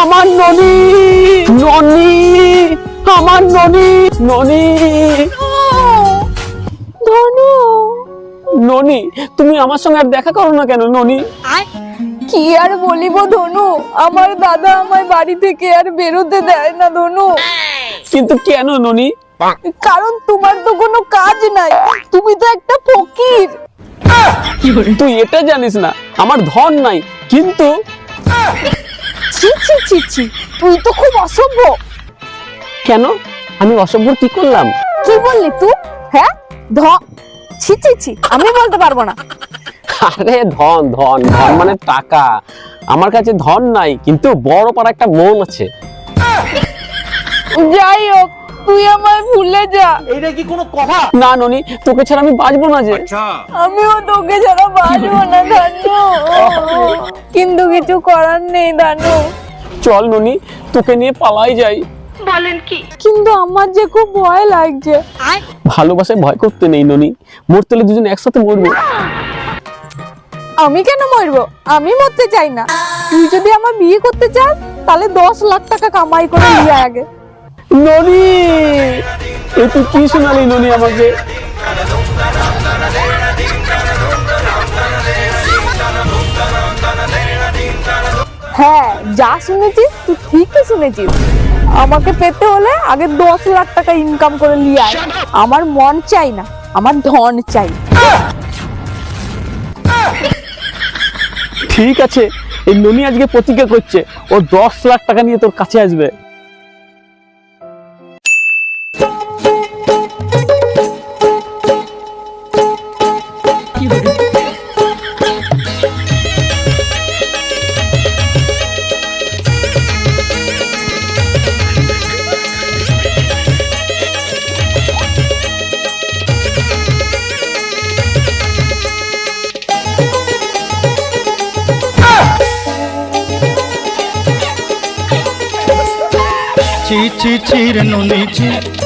আমার ননি ননি আমার ননি ননি। ধনু ননি তুমি আমার সঙ্গে আর দেখা করো না কেন ননি? কি আর বলিব ধনু? আমার দাদা আমায় বাড়ি থেকে আর বেরোতে দেয় না ধনু। কিন্তু কেন ননি? কারণ তোমার তো কোনো কাজ নাই তুমি তো একটা ফকির। তুই এটা জানিস না আমার ধন নাই কিন্তু ছি ছি ছি ছি। তুই তো খুব অসভ্য। কেন? আমি অসভ্য কি করলাম? কি বললি তুই? হ্যাঁ? ধ ছি ছি ছি। আমি বলতে পারব না। আরে ধন ধন ধন মানে টাকা। আমার কাছে ধন নাই কিন্তু বড় পাড়া একটা মন আছে। যাই হোক তুই আমায় ভুলে যা। না ননি তোকে ছাড়া আমি বাঁচবো না যে। আমিও তোকে ছাড়া বাঁচবো না ধানু। কিন্তু কিছু করার নেই ধানু। চল ননি তোকে নিয়ে পালাই যাই। কিন্তু আমার যে খুব ভয় লাগছে। ভালোবাসায় ভয় করতে নেই ননি। মরতে হলে দুজন একসাথে মরবো। আমি কেন মরবো? আমি মরতে চাই না। তুই যদি আমার বিয়ে করতে চাস তাহলে দশ লাখ টাকা কামাই করে নিয়ে আগে। ননি! এ তুই কি শোনালি ননি আমাকে? হ্যাঁ যা শুনেছিস তুই ঠিকই শুনেছিস। আমাকে পেতে হলে আগে দশ লাখ টাকা ইনকাম করে নিয়ে আয়। আমার মন চাই না আমার ধন চাই। ঠিক আছে এই ননি আজকে প্রতিজ্ঞা করছে ও দশ লাখ টাকা নিয়ে তোর কাছে আসবে। ছি ছি ছি রে নুনি ছি।